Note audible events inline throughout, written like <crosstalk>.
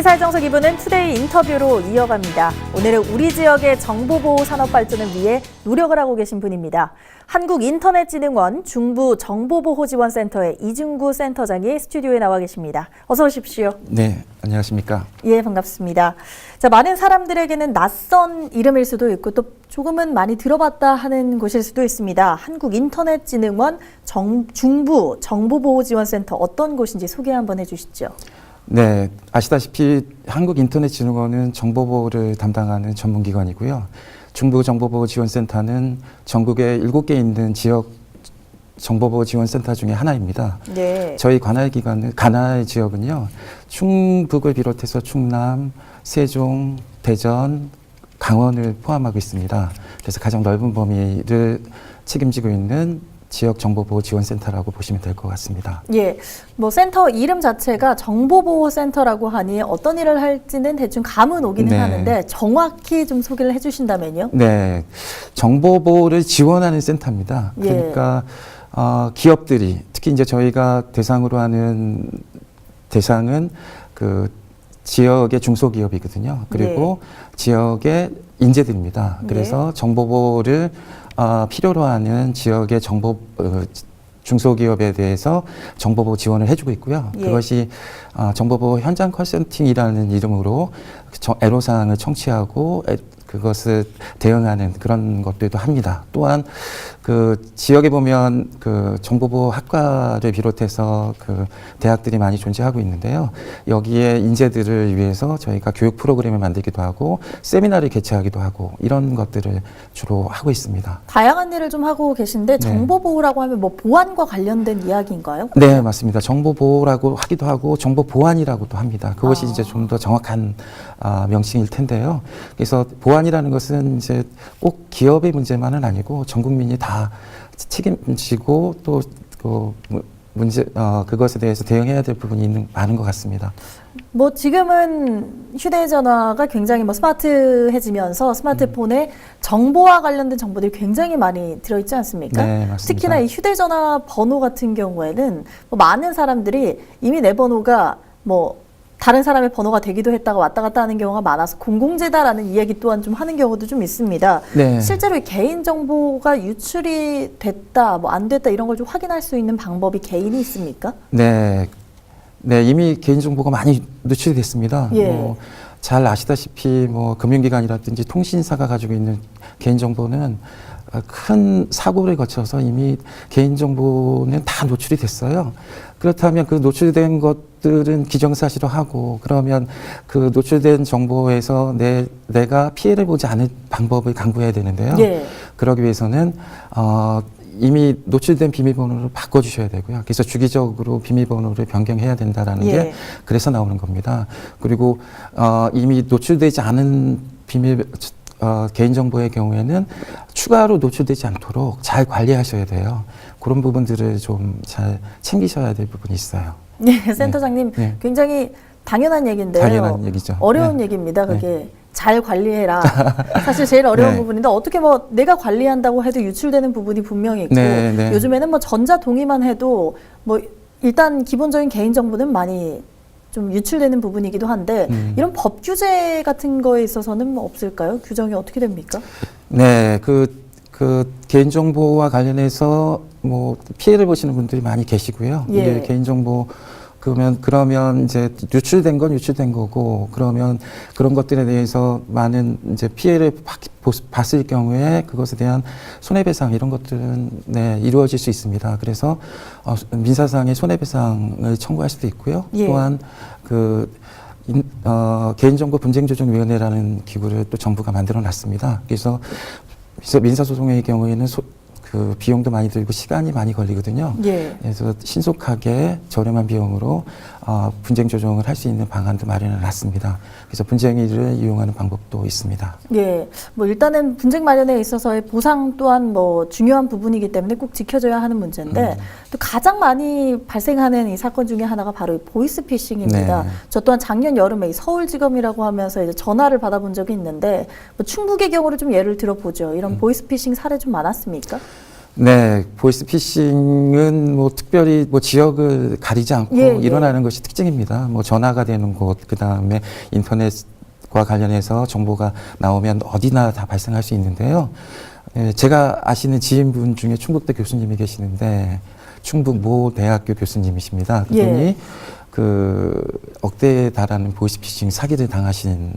시사의 정석 2부는 투데이 인터뷰로 이어갑니다. 오늘은 우리 지역의 정보보호 산업 발전을 위해 노력을 하고 계신 분입니다. 한국인터넷진흥원 중부 정보보호지원센터의 이중구 센터장이 스튜디오에 나와 계십니다. 어서 오십시오. 네, 안녕하십니까. 예, 반갑습니다. 자, 많은 사람들에게는 낯선 이름일 수도 있고 또 조금은 많이 들어봤다 하는 곳일 수도 있습니다. 한국인터넷진흥원 정, 중부 정보보호지원센터 어떤 곳인지 소개 한번 해주시죠. 네, 아시다시피 한국인터넷진흥원은 정보보호를 담당하는 전문기관이고요. 중부정보보호지원센터는 전국에 일곱 개 있는 지역 정보보호지원센터 중에 하나입니다. 네. 저희 관할 기관은 관할 지역은요. 충북을 비롯해서 충남, 세종, 대전, 강원을 포함하고 있습니다. 그래서 가장 넓은 범위를 책임지고 있는 지역 정보 보호 지원 센터라고 보시면 될 것 같습니다. 예, 뭐 센터 이름 자체가 정보 보호 센터라고 하니 어떤 일을 할지는 대충 감은 오기는 네. 하는데 정확히 좀 소개를 해 주신다면요. 네, 정보 보호를 지원하는 센터입니다. 예. 그러니까 어, 기업들이 특히 이제 저희가 대상으로 하는 대상은 그 지역의 중소기업이거든요. 그리고 지역의 인재들입니다. 네. 그래서 정보보호 를 어, 필요로 하는 지역의 정보 어, 중소기업에 대해서 정보보호 지원을 해주고 있고요. 예. 그것이 어, 정보보호 현장 컨설팅이라는 이름으로 저- 애로사항을 청취하고 애- 그것을 대응하는 그런 것들도 합니다. 또한 그 지역에 보면 그 정보보호 학과를 비롯해서 그 대학들이 많이 존재하고 있는데요. 여기에 인재들을 위해서 저희가 교육 프로그램을 만들기도 하고 세미나를 개최하기도 하고 이런 것들을 주로 하고 있습니다. 다양한 일을 좀 하고 계신데 네. 정보보호라고 하면 뭐 보안과 관련된 이야기인가요? 네, 맞습니다. 정보 보호라고 하기도 하고 정보 보안이라고도 합니다. 그것이 아. 이제 좀 더 정확한 아, 명칭일 텐데요. 그래서 보안이라는 것은 이제 꼭 기업의 문제만은 아니고 전 국민이 다 책임지고 또 그 문제 어, 그것에 대해서 대응해야 될 부분이 있는 많은 것 같습니다. 뭐 지금은 휴대전화가 굉장히 뭐 스마트해지면서 스마트폰에 정보와 관련된 정보들이 굉장히 많이 들어있지 않습니까? 네, 맞습니다. 특히나 이 휴대전화 번호 같은 경우에는 뭐 많은 사람들이 이미 내 번호가 뭐 다른 사람의 번호가 되기도 했다가 왔다 갔다 하는 경우가 많아서 공공재다라는 이야기 또한 좀 하는 경우도 좀 있습니다. 네. 실제로 이 개인 정보가 유출이 됐다, 뭐 안 됐다 이런 걸 좀 확인할 수 있는 방법이 개인이 있습니까? 네, 네 이미 개인 정보가 많이 노출이 됐습니다. 예. 뭐, 잘 아시다시피 뭐 금융기관이라든지 통신사가 가지고 있는 개인 정보는 어, 큰 사고를 거쳐서 이미 개인 정보는 다 노출이 됐어요. 그렇다면 그 노출된 것 들은 기정사실화하고 그러면 그 노출된 정보에서 내 내가 피해를 보지 않을 방법을 강구해야 되는데요. 예. 그러기 위해서는 어, 이미 노출된 비밀번호를 바꿔주셔야 되고요. 그래서 주기적으로 비밀번호를 변경해야 된다라는 예. 게 그래서 나오는 겁니다. 그리고 어, 이미 노출되지 않은 비밀 어, 개인정보의 경우에는 추가로 노출되지 않도록 잘 관리하셔야 돼요. 그런 부분들을 좀 잘 챙기셔야 될 부분이 있어요. 네, 센터장님 네. 굉장히 당연한 얘기인데요. 당연한 얘기죠. 어려운 네. 얘기입니다. 그게 잘 관리해라. <laughs> 사실 제일 어려운 네. 부분인데 어떻게 뭐 내가 관리한다고 해도 유출되는 부분이 분명히 있고 네, 네. 요즘에는 뭐 전자 동의만 해도 뭐 일단 기본적인 개인 정보는 많이 좀 유출되는 부분이기도 한데 음. 이런 법 규제 같은 거에 있어서는 뭐 없을까요? 규정이 어떻게 됩니까? 네, 그, 그 개인정보와 관련해서 뭐 피해를 보시는 분들이 많이 계시고요. 예. 개인정보 그러면 그러면 이제 유출된 건 유출된 거고 그러면 그런 것들에 대해서 많은 이제 피해를 봤을 경우에 그것에 대한 손해배상 이런 것들은 네 이루어질 수 있습니다. 그래서 어, 민사상의 손해배상을 청구할 수도 있고요. 예. 또한 그 인, 어, 개인정보 분쟁조정위원회라는 기구를 또 정부가 만들어 놨습니다. 그래서 그래서 민사소송의 경우에는 소, 그 비용도 많이 들고 시간이 많이 걸리거든요. 예. 그래서 신속하게 저렴한 비용으로 어, 분쟁 조정을 할 수 있는 방안도 마련해 놨습니다. 그래서 분쟁위를 이용하는 방법도 있습니다. 예, 뭐 일단은 분쟁 마련에 있어서의 보상 또한 뭐 중요한 부분이기 때문에 꼭 지켜져야 하는 문제인데 음. 또 가장 많이 발생하는 이 사건 중에 하나가 바로 이 보이스피싱입니다. 네. 저 또한 작년 여름에 이 서울지검이라고 하면서 이제 전화를 받아본 적이 있는데 뭐 충북의 경우를 좀 예를 들어보죠. 이런 음. 보이스피싱 사례 좀 많았습니까? 네, 보이스 피싱은 뭐 특별히 뭐 지역을 가리지 않고 예, 예. 일어나는 것이 특징입니다. 뭐 전화가 되는 곳, 그 다음에 인터넷과 관련해서 정보가 나오면 어디나 다 발생할 수 있는데요. 예, 제가 아시는 지인분 중에 충북대 교수님이 계시는데 충북 모 대학교 교수님이십니다. 그분이 예. 그 억대에 달하는 보이스피싱 사기를 당하신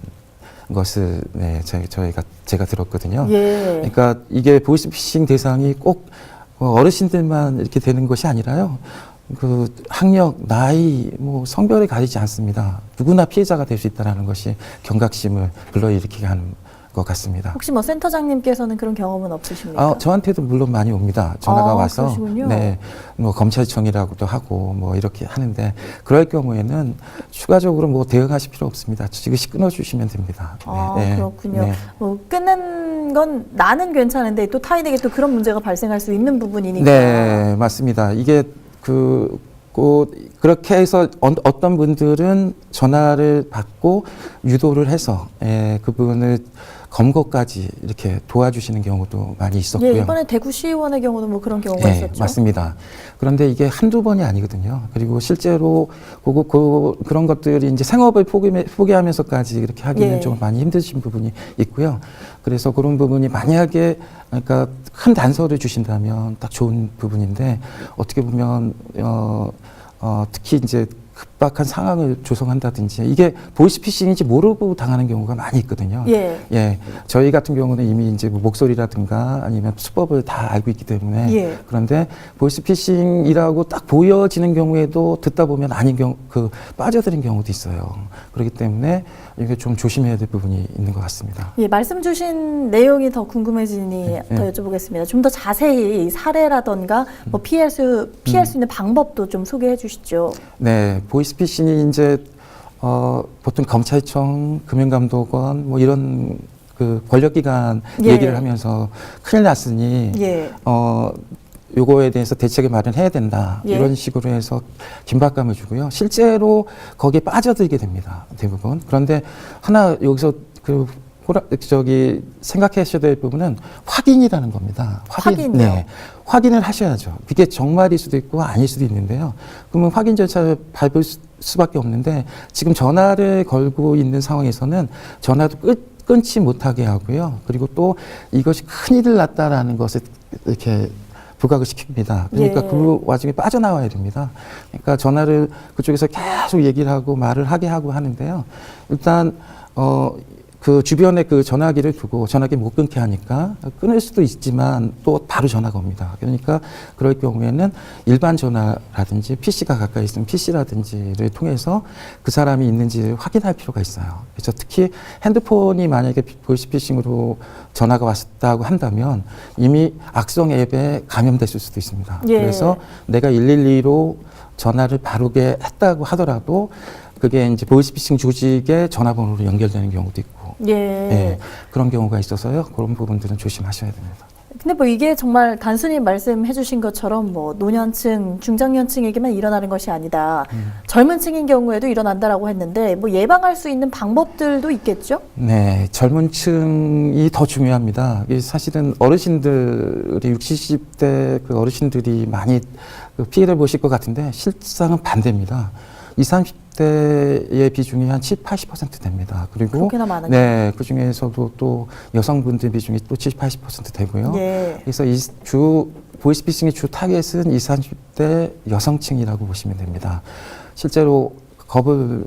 것을 네, 저희, 저희가 제가 들었거든요. 예. 그러니까 이게 보이스피싱 대상이 꼭 어르신들만 이렇게 되는 것이 아니라요. 그 학력, 나이, 뭐 성별에 가리지 않습니다. 누구나 피해자가 될 수 있다는 것이 경각심을 불러일으키게 하는 것 같습니다. 혹시 뭐 센터장님께서는 그런 경험은 없으십니까? 아, 저한테도 물론 많이 옵니다. 전화가 아, 와서 그러시군요. 네, 뭐 검찰청이라고도 하고 뭐 이렇게 하는데 그럴 경우에는 추가적으로 뭐 대응하실 필요 없습니다. 지그시 끊어주시면 됩니다. 아, 네, 네, 그렇군요. 네. 뭐 끊는 건 나는 괜찮은데 또 타인에게 또 그런 문제가 발생할 수 있는 부분이니까. 네, 맞습니다. 이게 그, 그 그렇게 해서 어, 어떤 분들은 전화를 받고 유도를 해서 예, 그분을 검거까지 이렇게 도와주시는 경우도 많이 있었고요. 예, 이번에 대구시의원의 경우도 뭐 그런 경우가 네, 있었죠. 맞습니다. 그런데 이게 한두 번이 아니거든요. 그리고 실제로 그, 그, 그런 것들이 이제 생업을 포기, 포기하면서까지 이렇게 하기는 예. 좀 많이 힘드신 부분이 있고요. 그래서 그런 부분이 만약에 그러니까 큰 단서를 주신다면 딱 좋은 부분인데 어떻게 보면 어, 어, 특히 이제 급박한 상황을 조성한다든지 이게 보이스피싱인지 모르고 당하는 경우가 많이 있거든요. 예. 예, 저희 같은 경우는 이미 이제 뭐 목소리라든가 아니면 수법을 다 알고 있기 때문에 예. 그런데 보이스피싱이라고 딱 보여지는 경우에도 듣다 보면 아닌 경우 그 빠져드는 경우도 있어요. 그렇기 때문에 이게 좀 조심해야 될 부분이 있는 것 같습니다. 예, 말씀 주신 내용이 더 궁금해지니 네, 더 네. 여쭤보겠습니다. 좀 더 자세히 사례라던가 뭐 피할 수 피할 수 있는 방법도 좀 소개해 주시죠. 네, 보이스 피싱이 이제 어, 보통 검찰청, 금융감독원 뭐 이런 그 권력기관 예. 얘기를 하면서 큰일 났으니 예. 어, 요거에 대해서 대책을 마련해야 된다. 예. 이런 식으로 해서 긴박감을 주고요. 실제로 거기에 빠져들게 됩니다. 대부분. 그런데 하나 여기서 그 호라, 저기 생각하셔야 될 부분은 확인이라는 겁니다. 확인이요? 네. 확인을 하셔야죠. 그게 정말일 수도 있고 아닐 수도 있는데요. 그러면 확인 절차를 밟을 수- 수밖에 없는데 지금 전화를 걸고 있는 상황에서는 전화도 끊, 끊지 못하게 하고요. 그리고 또 이것이 큰일을 났다라는 것을 이렇게 부각을 시킵니다. 그러니까 예. 그 와중에 빠져나와야 됩니다. 그러니까 전화를 그쪽에서 계속 얘기를 하고 말을 하게 하고 하는데요. 일단 어. 그 주변에 그 전화기를 두고 전화기 못 끊게 하니까 끊을 수도 있지만 또 바로 전화가 옵니다. 그러니까 그럴 경우에는 일반 전화라든지 PC가 가까이 있으면 PC라든지를 통해서 그 사람이 있는지를 확인할 필요가 있어요. 그래서 특히 핸드폰이 만약에 보이스피싱으로 전화가 왔다고 한다면 이미 악성 앱에 감염됐을 수도 있습니다. 예. 그래서 내가 112로 전화를 바르게 했다고 하더라도 그게 이제 보이스피싱 조직의 전화번호로 연결되는 경우도 있고 예. 예, 그런 경우가 있어서요. 그런 부분들은 조심하셔야 됩니다. 근데 뭐 이게 정말 단순히 말씀해 주신 것처럼 뭐 노년층, 중장년층에게만 일어나는 것이 아니다. 음. 젊은 층인 경우에도 일어난다라고 했는데 뭐 예방할 수 있는 방법들도 있겠죠? 네, 젊은 층이 더 중요합니다. 사실은 어르신들이 60, 70대 그 어르신들이 많이 그 피해를 보실 것 같은데 실상은 반대입니다. 20, 30대의 비중이 한 7, 80% 됩니다. 그리고? 네, 그 중에서도 또 여성분들 비중이 또 70, 80% 되고요. 예. 그래서 이 주 보이스피싱의 주 타겟은 20, 30대 여성층이라고 보시면 됩니다. 실제로 겁을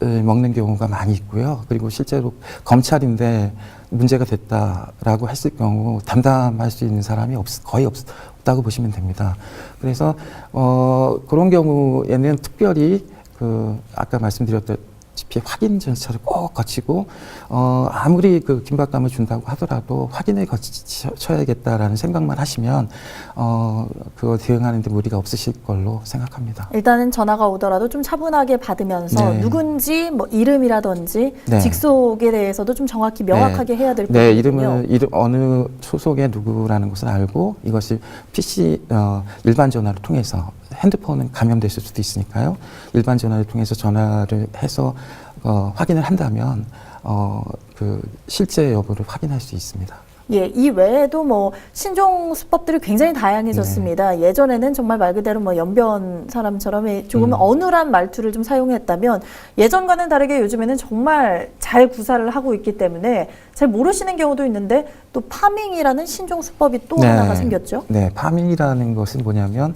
먹는 경우가 많이 있고요. 그리고 실제로 검찰인데 문제가 됐다라고 했을 경우 담담할 수 있는 사람이 없, 거의 없, 없다고 보시면 됩니다. 그래서 어, 그런 경우에는 특별히 그 아까 말씀드렸다시피 확인 절차를 꼭 거치고 어, 아무리 그 긴박감을 준다고 하더라도 확인을 거쳐야겠다라는 생각만 하시면 어, 그거 대응하는데 무리가 없으실 걸로 생각합니다. 일단은 전화가 오더라도 좀 차분하게 받으면서 네. 누군지 뭐 이름이라든지 네. 직속에 대해서도 좀 정확히 명확하게 해야 될 네, 부분이군요. 이름을 이름 어느 소속의 누구라는 것을 알고 이것이 PC 어, 일반 전화를 통해서 핸드폰은 감염됐을 수도 있으니까요. 일반 전화를 통해서 전화를 해서 어, 확인을 한다면 어, 그 실제 여부를 확인할 수 있습니다. 예, 이 외에도 뭐 신종 수법들이 굉장히 다양해졌습니다. 네. 예전에는 정말 말 그대로 뭐 연변 사람처럼 조금 음. 어눌한 말투를 좀 사용했다면 예전과는 다르게 요즘에는 정말 잘 구사를 하고 있기 때문에 잘 모르시는 경우도 있는데 또 파밍이라는 신종 수법이 또 하나가 생겼죠. 네, 파밍이라는 것은 뭐냐면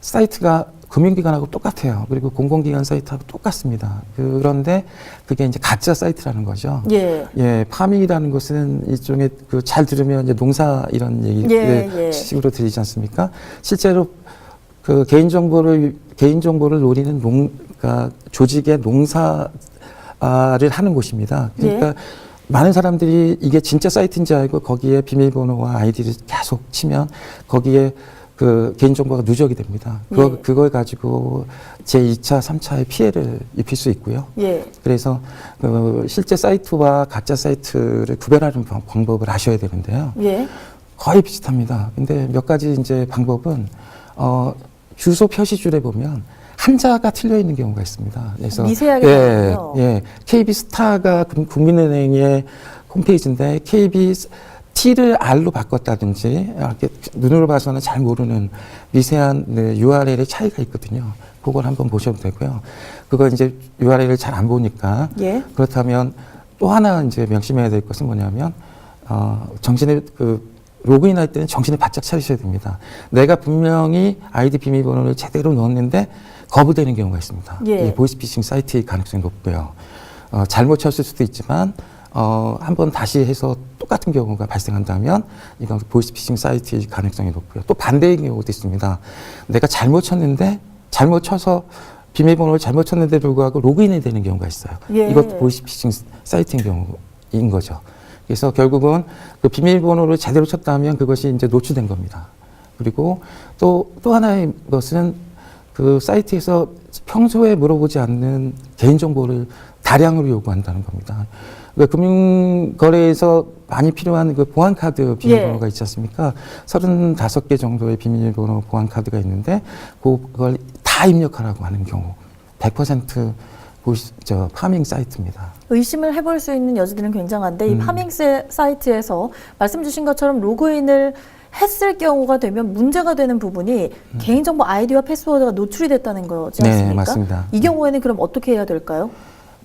사이트가 금융기관하고 똑같아요. 그리고 공공기관 사이트하고 똑같습니다. 그런데 그게 이제 가짜 사이트라는 거죠. 예. 예, 파밍이라는 것은 일종의 그 잘 들으면 이제 농사 이런 얘기 예, 예. 식으로 들리지 않습니까? 실제로 그 개인 정보를 개인 정보를 노리는 농 그러니까 조직의 농사를 하는 곳입니다. 그러니까 예. 많은 사람들이 이게 진짜 사이트인지 알고 거기에 비밀번호와 아이디를 계속 치면 거기에 그 개인정보가 누적이 됩니다. 그거, 예. 그걸 가지고 제2차, 3차의 피해를 입힐 수 있고요. 예. 그래서 그 실제 사이트와 가짜 사이트를 구별하는 방- 방법을 아셔야 되는데요. 예. 거의 비슷합니다. 근데 몇 가지 이제 방법은 어 주소 표시줄에 보면 한자가 틀려 있는 경우가 있습니다. 그래서 미세하게 예. 예. KB 스타가 금- 국민은행의 홈페이지인데 KB T를 R로 바꿨다든지 이렇게 눈으로 봐서는 잘 모르는 미세한 네, URL의 차이가 있거든요. 그걸 한번 보셔도 되고요. 그거 이제 URL을 잘 안 보니까 예. 그렇다면 또 하나 이제 명심해야 될 것은 뭐냐면 어, 정신을 그 로그인할 때는 정신을 바짝 차리셔야 됩니다. 내가 분명히 아이디 비밀번호를 제대로 넣었는데 거부되는 경우가 있습니다. 예. 이 보이스피싱 사이트의 가능성이 높고요. 어, 잘못 쳤을 수도 있지만 어, 한번 다시 해서 똑같은 경우가 발생한다면 이건 보이스피싱 사이트의 가능성이 높고요. 또 반대의 경우도 있습니다. 내가 잘못 쳤는데 잘못 쳐서 비밀번호를 잘못 쳤는데 불구하고 로그인이 되는 경우가 있어요. 예. 이것도 보이스피싱 사이트인 경우인 거죠. 그래서 결국은 그 비밀번호를 제대로 쳤다면 그것이 이제 노출된 겁니다. 그리고 또, 또 하나의 것은 그 사이트에서 평소에 물어보지 않는 개인정보를 다량으로 요구한다는 겁니다. 그 금융거래에서 많이 필요한 그 보안카드 비밀번호가 있지 않습니까? 35개 정도의 비밀번호 보안카드가 있는데 그걸 다 입력하라고 하는 경우 100% 보시, 저 파밍 사이트입니다. 의심을 해볼 수 있는 여지들은 굉장한데 이 음. 파밍 세- 사이트에서 말씀 주신 것처럼 로그인을 했을 경우가 되면 문제가 되는 부분이 개인정보 아이디와 패스워드가 노출이 됐다는 거지 음. 네, 않습니까? 맞습니다. 이 경우에는 그럼 어떻게 해야 될까요?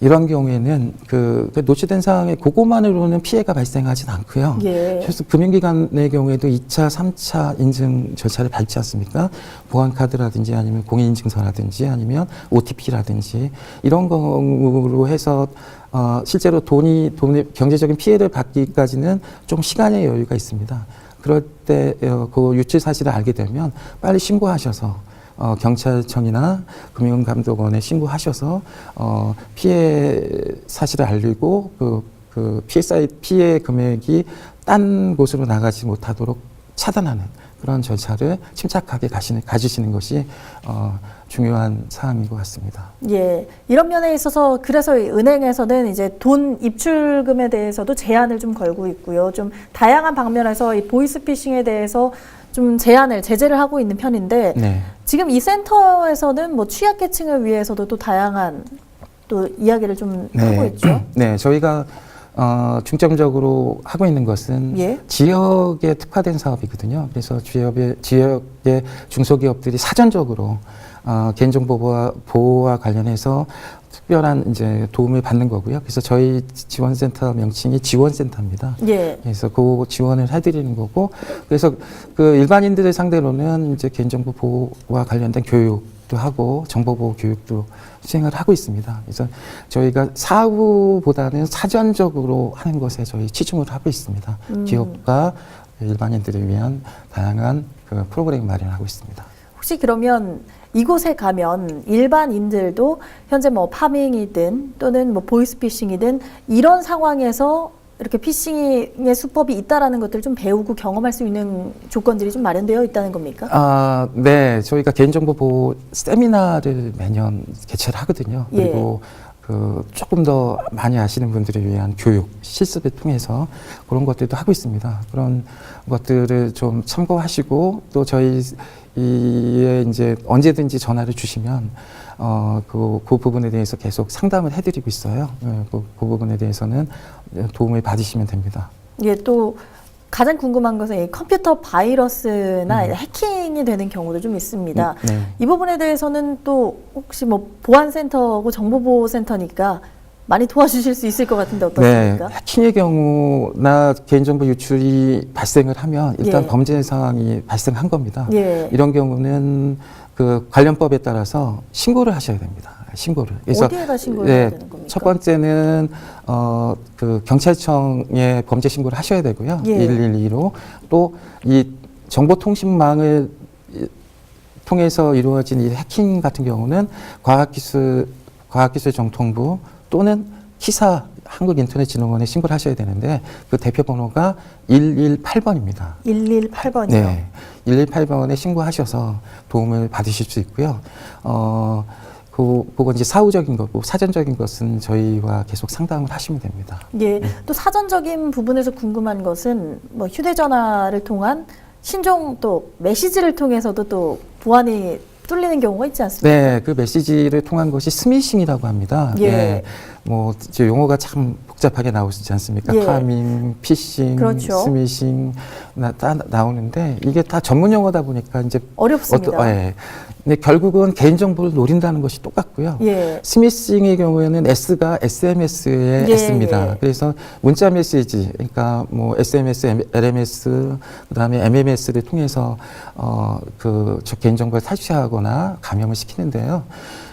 이런 경우에는 그, 그 노출된 상황에 그것만으로는 피해가 발생하진 않고요. 예. 그래서 금융기관의 경우에도 2차, 3차 인증 절차를 밟지 않습니까? 보안카드라든지 아니면 공인인증서라든지 아니면 OTP라든지 이런 거로 해서 어, 실제로 돈이, 돈의 경제적인 피해를 받기까지는 좀 시간의 여유가 있습니다. 그럴 때, 어, 그 유출 사실을 알게 되면 빨리 신고하셔서 어, 경찰청이나 금융감독원에 신고하셔서 어, 피해 사실을 알리고 그, 그 피해 사이 피해 금액이 딴 곳으로 나가지 못하도록 차단하는 그런 절차를 침착하게 가시는, 가지시는 것이 어, 중요한 사항인 것 같습니다. 예. 이런 면에 있어서 그래서 이 은행에서는 이제 돈 입출금에 대해서도 제한을 좀 걸고 있고요. 좀 다양한 방면에서 이 보이스피싱에 대해서 좀 제한을 제재를 하고 있는 편인데 네. 지금 이 센터에서는 뭐 취약계층을 위해서도 또 다양한 또 이야기를 좀 하고 있죠. <clears throat> 네, 저희가 어, 중점적으로 하고 있는 것은 예. 지역에 특화된 사업이거든요. 그래서 지역의 지역의 중소기업들이 사전적으로 어, 개인정보 보호와, 보호와 관련해서 특별한 이제 도움을 받는 거고요. 그래서 저희 지원센터 명칭이 지원센터입니다. 예. 그래서 그 지원을 해드리는 거고, 그래서 그 일반인들을 상대로는 이제 개인정보 보호와 관련된 교육도 하고 정보보호 교육도 수행을 하고 있습니다. 그래서 저희가 사후보다는 사전적으로 하는 것에 저희 치중을 하고 있습니다. 음. 기업과 일반인들을 위한 다양한 그 프로그램 마련하고 있습니다. 혹시 그러면 이곳에 가면 일반인들도 현재 뭐 파밍이든 또는 뭐 보이스피싱이든 이런 상황에서 이렇게 피싱의 수법이 있다라는 것들을 좀 배우고 경험할 수 있는 조건들이 좀 마련되어 있다는 겁니까? 아, 네. 저희가 개인정보 보호 세미나를 매년 개최를 하거든요. 예. 그리고 그 조금 더 많이 아시는 분들을 위한 교육, 실습을 통해서 그런 것들도 하고 있습니다. 그런 것들을 좀 참고하시고 또 저희 이에 이제 언제든지 전화를 주시면 어, 그, 그 부분에 대해서 계속 상담을 해드리고 있어요. 예, 그, 그 부분에 대해서는 도움을 받으시면 됩니다. 예, 또 가장 궁금한 것은 이 컴퓨터 바이러스나 음. 해킹이 되는 경우도 좀 있습니다. 네. 이 부분에 대해서는 또 혹시 뭐 보안센터하고 정보보호센터니까 많이 도와주실 수 있을 것 같은데 네, 어떻습니까? 해킹의 경우나 개인정보 유출이 발생을 하면 일단 예. 범죄 사항이 발생한 겁니다. 예. 이런 경우는 그 관련법에 따라서 신고를 하셔야 됩니다. 신고를. 어디에다 신고를 네, 해야 되는 겁니까? 첫 번째는 어, 그 경찰청에 범죄 신고를 하셔야 되고요. 예. 112로 또 이 정보통신망을 이- 통해서 이루어진 이 해킹 같은 경우는 과학기술 과학기술정통부 또는 키사 한국인터넷진흥원에 신고를 하셔야 되는데 그 대표 번호가 118번입니다. 118번이요. 네. 118번에 신고하셔서 도움을 받으실 수 있고요. 어, 그, 그건 이제 사후적인 거고 사전적인 것은 저희와 계속 상담을 하시면 됩니다. 예, 또 사전적인 부분에서 궁금한 것은 뭐 휴대전화를 통한 신종 또 메시지를 통해서도 또 보안이 뚫리는 경우가 있지 않습니까? 네, 그 메시지를 통한 것이 스미싱이라고 합니다. 예. 뭐, 이제 용어가 참 복잡하게 나오시지 않습니까? 예. 파밍, 피싱, 그렇죠. 스미싱, 나, 다 나오는데 이게 다 전문 용어다 보니까 이제 어렵습니다. 어떠- 예. 근데 결국은 개인정보를 노린다는 것이 똑같고요. 예. 스미싱의 경우에는 S가 SMS에 예, S입니다. 예. 그래서 문자 메시지, 그러니까 뭐 SMS, LMS, 그다음에 MMS를 통해서 어그저 개인정보를 탈취하거나 감염을 시키는데요.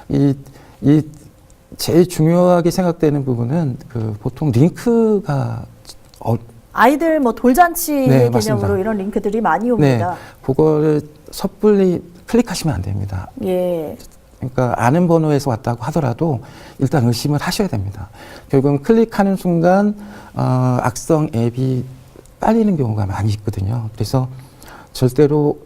이 이 제일 중요하게 생각되는 부분은 그 보통 링크가 어, 아이들 뭐 돌잔치 네, 개념으로 맞습니다. 이런 링크들이 많이 네, 옵니다. 그거를 섣불리 클릭하시면 안 됩니다. 예. 그러니까 아는 번호에서 왔다고 하더라도 일단 의심을 하셔야 됩니다. 결국은 클릭하는 순간 어, 악성 앱이 빨리는 경우가 많이 있거든요. 그래서 절대로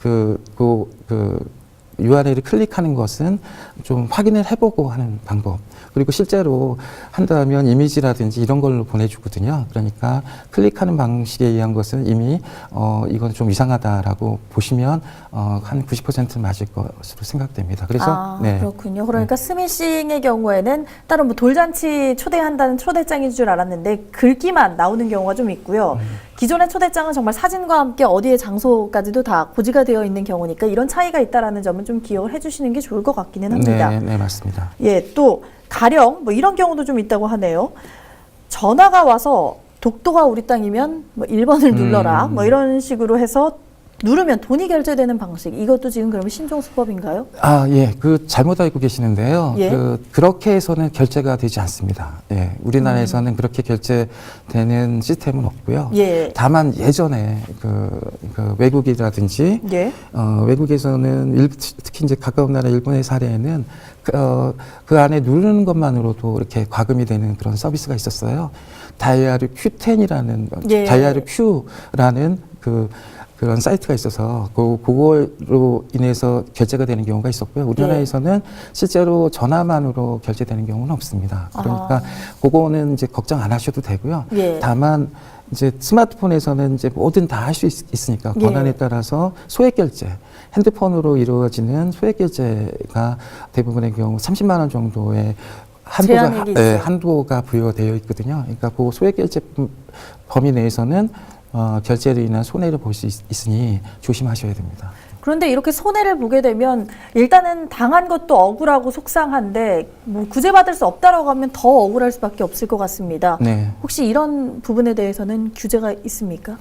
그, 그, 그 URL을 클릭하는 것은 좀 확인을 해보고 하는 방법. 그리고 실제로 한다면 이미지라든지 이런 걸로 보내주거든요. 그러니까 클릭하는 방식에 의한 것은 이미 어, 이건 좀 이상하다라고 보시면 어, 한 90% 맞을 것으로 생각됩니다. 그래서 아, 네. 그렇군요. 그러니까 스미싱의 경우에는 따로 뭐 돌잔치 초대한다는 초대장인 줄 알았는데 글귀만 나오는 경우가 좀 있고요. 음. 기존의 초대장은 정말 사진과 함께 어디에 장소까지도 다 고지가 되어 있는 경우니까 이런 차이가 있다라는 점은 좀 기억을 해주시는 게 좋을 것 같기는 합니다. 네, 네, 맞습니다. 예, 또 가령 뭐 이런 경우도 좀 있다고 하네요. 전화가 와서 독도가 우리 땅이면 뭐 1번을 눌러라 음. 뭐 이런 식으로 해서 누르면 돈이 결제되는 방식 이것도 지금 그러면 신종 수법인가요? 아, 예. 그 잘못 알고 계시는데요. 예. 그 그렇게 해서는 결제가 되지 않습니다. 예. 우리나라에서는 음. 그렇게 결제되는 시스템은 없고요. 예. 다만 예전에 그, 그 외국이라든지 예. 어, 외국에서는 일, 특히 이제 가까운 나라 일본의 사례에는 그, 어, 그 안에 누르는 것만으로도 이렇게 과금이 되는 그런 서비스가 있었어요. 다이아르 Q10이라는 예. 다이아르 Q라는 그 그런 사이트가 있어서 그 그걸로 인해서 결제가 되는 경우가 있었고요. 우리나라에서는 실제로 전화만으로 결제되는 경우는 없습니다. 그러니까 아. 그거는 이제 걱정 안 하셔도 되고요. 예. 다만 이제 스마트폰에서는 이제 뭐든 다 할 수 있으니까 예. 권한에 따라서 소액 결제, 핸드폰으로 이루어지는 소액 결제가 대부분의 경우 30만 원 정도의 한도가 제한액이 예, 있어요. 한도가 부여되어 있거든요. 그러니까 그 소액 결제 범위 내에서는 어, 결제로 인한 손해를 볼 수 있으니 조심하셔야 됩니다. 그런데 이렇게 손해를 보게 되면 일단은 당한 것도 억울하고 속상한데 뭐 구제받을 수 없다라고 하면 더 억울할 수밖에 없을 것 같습니다. 네. 혹시 이런 부분에 대해서는 규제가 있습니까?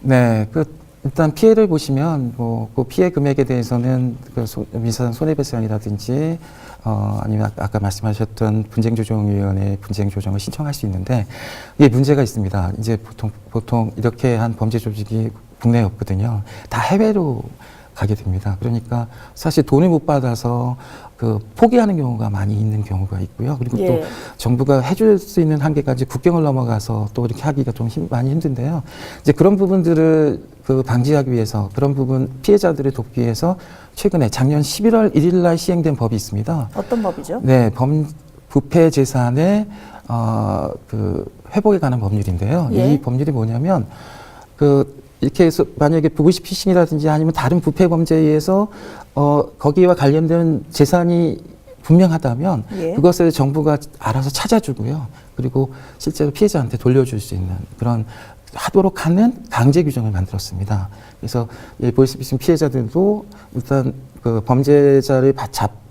네, 그 일단 피해를 보시면 뭐 그 피해 금액에 대해서는 그 소, 민사상 손해배상이라든지 어 아니면 아까, 아까 말씀하셨던 분쟁조정위원회 분쟁조정을 신청할 수 있는데 이게 문제가 있습니다. 이제 보통 보통 이렇게 한 범죄 조직이 국내에 없거든요. 다 해외로 가게 됩니다. 그러니까 사실 돈을 못 받아서 그 포기하는 경우가 많이 있는 경우가 있고요. 그리고 또 예. 정부가 해줄 수 있는 한계까지 국경을 넘어가서 또 이렇게 하기가 좀 힘, 많이 힘든데요. 이제 그런 부분들을 그 방지하기 위해서 그런 부분 피해자들을 돕기 위해서 최근에 작년 11월 1일 날 시행된 법이 있습니다. 어떤 법이죠? 네, 범 부패 재산의 어, 그 회복에 관한 법률인데요. 예. 이 법률이 뭐냐면 그 이렇게 해서 만약에 부부시 피싱이라든지 아니면 다른 부패 범죄에 의해서 어 거기와 관련된 재산이 분명하다면 예. 그것을 정부가 알아서 찾아주고요. 그리고 실제로 피해자한테 돌려줄 수 있는 그런 하도록 하는 강제 규정을 만들었습니다. 그래서 이 보이스피싱 피해자들도 일단 그 범죄자를 바-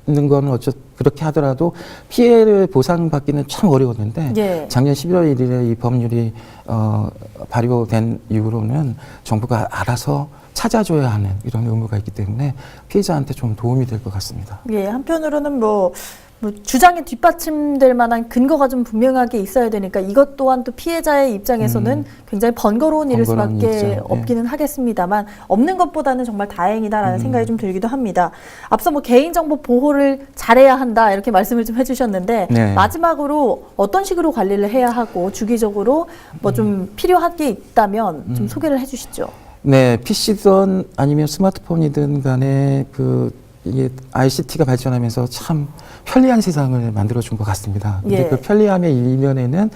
잡는 거는 어쩌 그렇게 하더라도 피해를 보상받기는 참 어려웠는데 예. 작년 11월 1일에 이 법률이 어, 발효된 이후로는 정부가 알아서 찾아줘야 하는 이런 의무가 있기 때문에 피해자한테 좀 도움이 될 것 같습니다. 예, 한편으로는 뭐, 뭐 주장에 뒷받침될 만한 근거가 좀 분명하게 있어야 되니까 이것 또한 또 피해자의 입장에서는 굉장히 번거로운 일일 음. 번거로운 수밖에 일이죠. 예. 없기는 하겠습니다만 없는 것보다는 정말 다행이다라는 음. 생각이 좀 들기도 합니다. 앞서 뭐 개인정보 보호를 잘해야 한다 이렇게 말씀을 좀 해주셨는데 네. 마지막으로 어떤 식으로 관리를 해야 하고 주기적으로 뭐 음. 좀 필요한 게 있다면 좀 소개를 해주시죠. 네, PC든 아니면 스마트폰이든 간에 그 이게 ICT가 발전하면서 참 편리한 세상을 만들어 준 것 같습니다. 근데 예. 그 편리함의 이면에는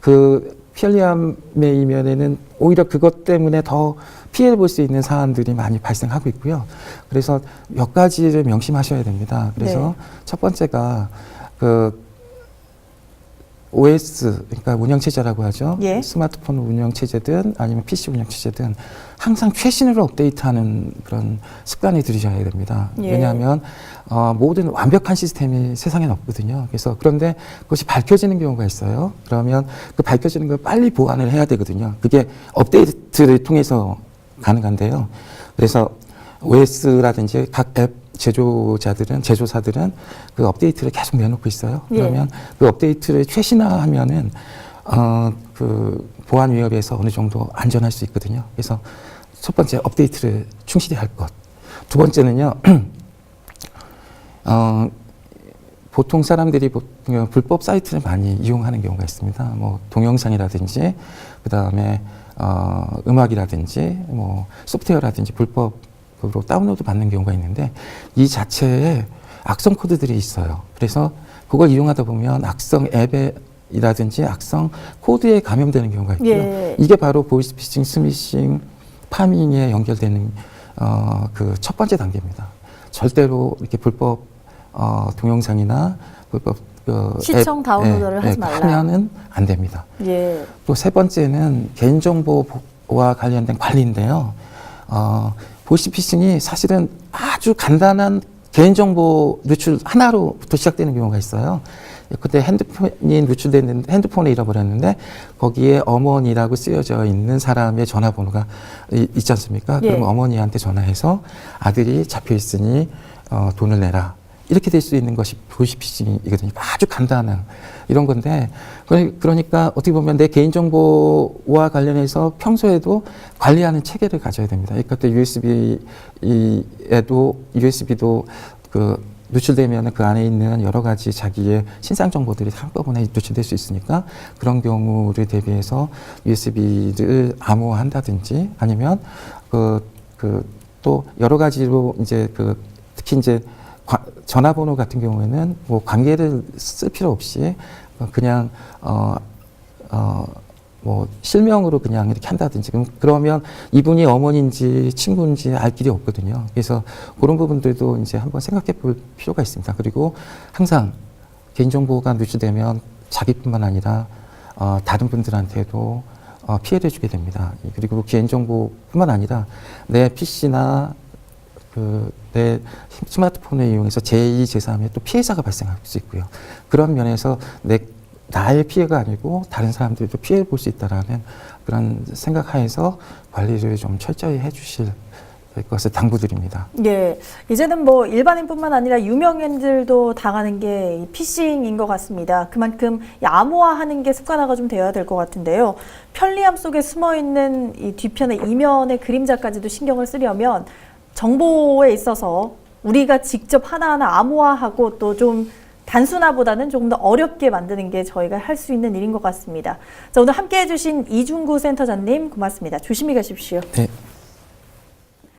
그 편리함의 이면에는 오히려 그것 때문에 더 피해를 볼 수 있는 사안들이 많이 발생하고 있고요. 그래서 몇 가지를 명심하셔야 됩니다. 그래서 네. 첫 번째가 그 OS 그러니까 운영 체제라고 하죠. 예. 스마트폰 운영 체제든 아니면 PC 운영 체제든 항상 최신으로 업데이트하는 그런 습관이 들이셔야 됩니다. 예. 왜냐하면 어, 모든 완벽한 시스템이 세상엔 없거든요. 그래서 그런데 그것이 밝혀지는 경우가 있어요. 그러면 그 밝혀지는 걸 빨리 보완을 해야 되거든요. 그게 업데이트를 통해서 가능한데요. 그래서 OS라든지 각 앱 제조자들은 제조사들은 그 업데이트를 계속 내놓고 있어요. 예. 그러면 그 업데이트를 최신화하면은 어 그 보안 위협에서 어느 정도 안전할 수 있거든요. 그래서 첫 번째 업데이트를 충실히 할 것. 두 번째는요. <clears throat> 어 보통 사람들이 보- 어, 불법 사이트를 많이 이용하는 경우가 있습니다. 뭐 동영상이라든지 그 다음에 어, 음악이라든지 뭐 소프트웨어라든지 불법으로 다운로드 받는 경우가 있는데 이 자체에 악성 코드들이 있어요. 그래서 그걸 이용하다 보면 악성 앱에 이라든지 악성 코드에 감염되는 경우가 있고요. 예. 이게 바로 보이스피싱, 스미싱, 파밍에 연결되는 어, 그 첫 번째 단계입니다. 절대로 이렇게 불법 어, 동영상이나 불법 그 시청 앱, 다운로드를 예, 하지 예, 말라. 하면은 안 됩니다. 예. 또 세 번째는 개인정보와 관련된 관리인데요. 어, 보이스피싱이 사실은 아주 간단한 개인정보 누출 하나로부터 시작되는 경우가 있어요. 그때 핸드폰이 누출됐는데 핸드폰을 잃어버렸는데 거기에 어머니라고 쓰여져 있는 사람의 전화번호가 이- 있지 않습니까? 예. 그럼 어머니한테 전화해서 아들이 잡혀 있으니 어, 돈을 내라. 이렇게 될 수 있는 것이 보이스피싱이거든요. 아주 간단한 이런 건데 그러- 그러니까 어떻게 보면 내 개인정보와 관련해서 평소에도 관리하는 체계를 가져야 됩니다. 그러니까 또 USB에도 USB도 그 누출되면 그 안에 있는 여러 가지 자기의 신상 정보들이 한꺼번에 누출될 수 있으니까 그런 경우를 대비해서 USB를 암호화한다든지 아니면 그 그 또 여러 가지로 이제 그 특히 이제 과- 전화번호 같은 경우에는 뭐 관계를 쓸 필요 없이 그냥 어, 어, 뭐 실명으로 그냥 이렇게 한다든지 그러면 이분이 어머니인지 친구인지 알 길이 없거든요. 그래서 그런 부분들도 이제 한번 생각해 볼 필요가 있습니다. 그리고 항상 개인정보가 누출되면 자기뿐만 아니라 어, 다른 분들한테도 어, 피해를 주게 됩니다. 그리고 개인정보뿐만 아니라 내 PC나 그 내 스마트폰을 이용해서 제2, 제3의 또 피해자가 발생할 수 있고요. 그런 면에서 내 나의 피해가 아니고 다른 사람들도 피해를 볼 수 있다라는 그런 생각하에서 관리를 좀 철저히 해주실 것을 당부드립니다. 예, 이제는 뭐 일반인뿐만 아니라 유명인들도 당하는 게이 피싱인 것 같습니다. 그만큼 이 암호화하는 게 습관화가 좀 되어야 될 것 같은데요. 편리함 속에 숨어 있는 이 뒤편의 이면의 그림자까지도 신경을 쓰려면 정보에 있어서 우리가 직접 하나하나 암호화하고 또좀 단순화보다는 조금 더 어렵게 만드는 게 저희가 할 수 있는 일인 것 같습니다. 자, 오늘 함께 해주신 이중구 센터장님 고맙습니다. 조심히 가십시오. 네,